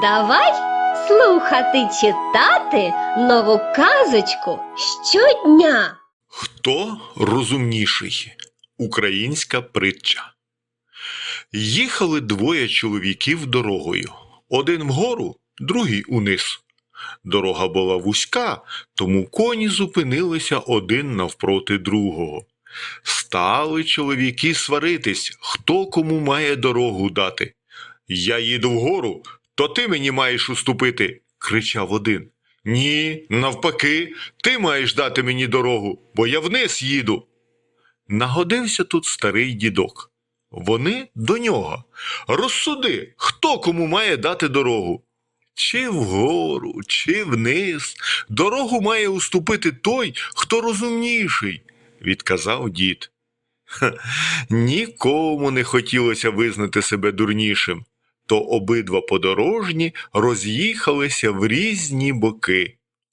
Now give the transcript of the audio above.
Давай слухати читати нову казочку щодня. Хто розумніший? Українська притча. Їхали двоє чоловіків дорогою. Один вгору, другий униз. Дорога була вузька, тому коні зупинилися один навпроти другого. Стали чоловіки сваритись, хто кому має дорогу дати. Я їду вгору, то ти мені маєш уступити, кричав один. Ні, навпаки, ти маєш дати мені дорогу, бо я вниз їду. Нагодився тут старий дідок. Вони до нього. Розсуди, хто кому має дати дорогу. Чи вгору, чи вниз. Дорогу має уступити той, хто розумніший, відказав дід. Ха, нікому не хотілося визнати себе дурнішим, то обидва подорожні роз'їхалися в різні боки.